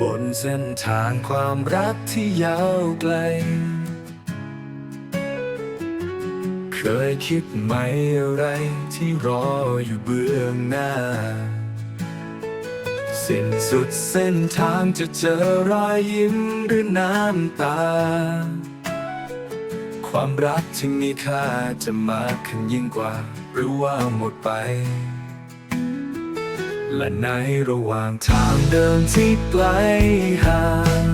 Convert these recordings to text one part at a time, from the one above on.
บนเส้นทางความรักที่ยาวไกล เคยคิดไหมอะไรที่รออยู่เบื้องหน้า สิ้นสุดเส้นทางจะเจอรอยยิ้มหรือน้ำตา ความรักที่มีค่าจะมากขึ้นยิ่งกว่า หรือว่าหมดไป และในระหว่างทางเดินที่ไกลห่าง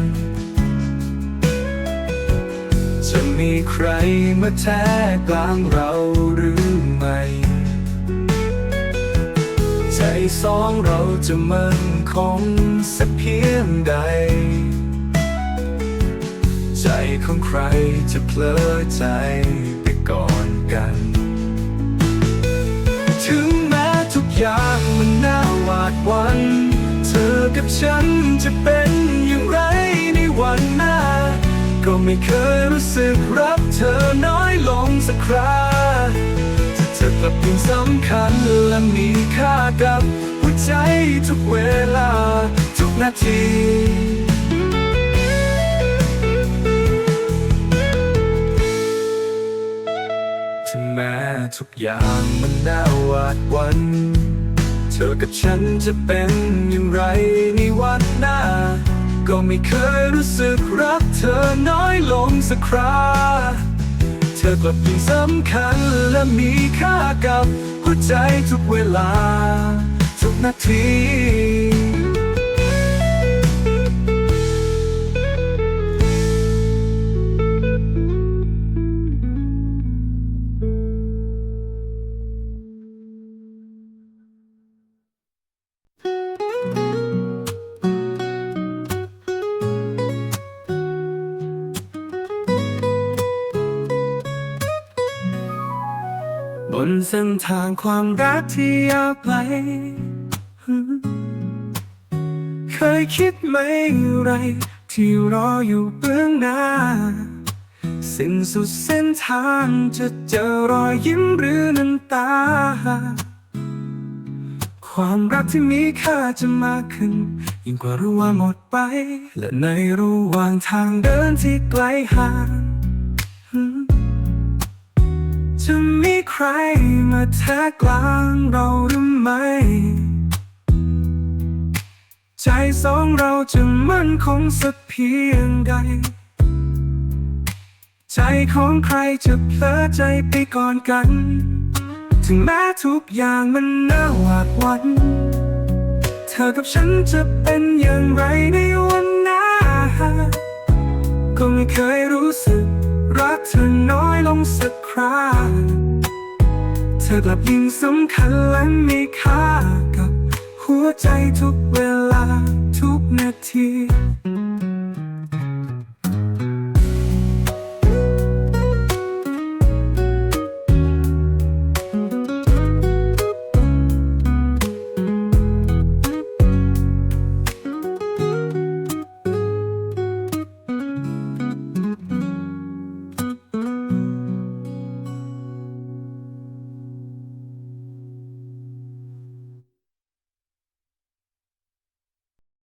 จะมีใครมาแทรกกลางเราหรือไม่ ใจสองเราจะมั่นคงสักเพียงใด ใจของใครจะเพลอใจไปก่อนกัน ถึงแม้ทุกอย่าง กับฉันจะเป็นอย่างไรในวันหน้า ก็ไม่เคยรู้สึกรักเธอน้อยลงสักคราถ้าเธอกลับยังสำคัญและมีค่ากับหัวใจทุกเวลา ทุกนาทีถึงแม้ทุกอย่างมันน่าหวาดวัน เธอกับฉันจะเป็นอย่างไรในวันหน้า ก็ไม่เคยรู้สึกรักเธอน้อยลงสักครา เธอกลับยิ่งสำคัญและมีค่ากับหัวใจทุกเวลา ทุกนาที บนเส้นทางความรักที่ยาวไกลเคยคิดไหมอะไร ที่รออยู่เบื้องหน้า สิ้นสุดเส้นทางจะเจอรอยยิ้มหรือน้ำตา ความรักที่มีค่าจะมากขึ้น ยิ่งกว่ารู้ว่าหมดไป และในระหว่างทางเดินที่ไกลห่าง จะมีใครมาแทรกกลางเราหรือไม่ ใจสองเราจะมั่นคงสักเพียงใด ใจของใครจะเพลอใจไปก่อนกัน ถึงแม้ทุกอย่างมันน่าหวาดหวันเธอกับฉันจะเป็นอย่างไรในวันหน้า ก็ไม่เคยรู้สึก รักเธอน้อยลงสัก ธอกลับยิ่งสำคัญและมีค่ากับหัวใจทุกเวลาทุกนาที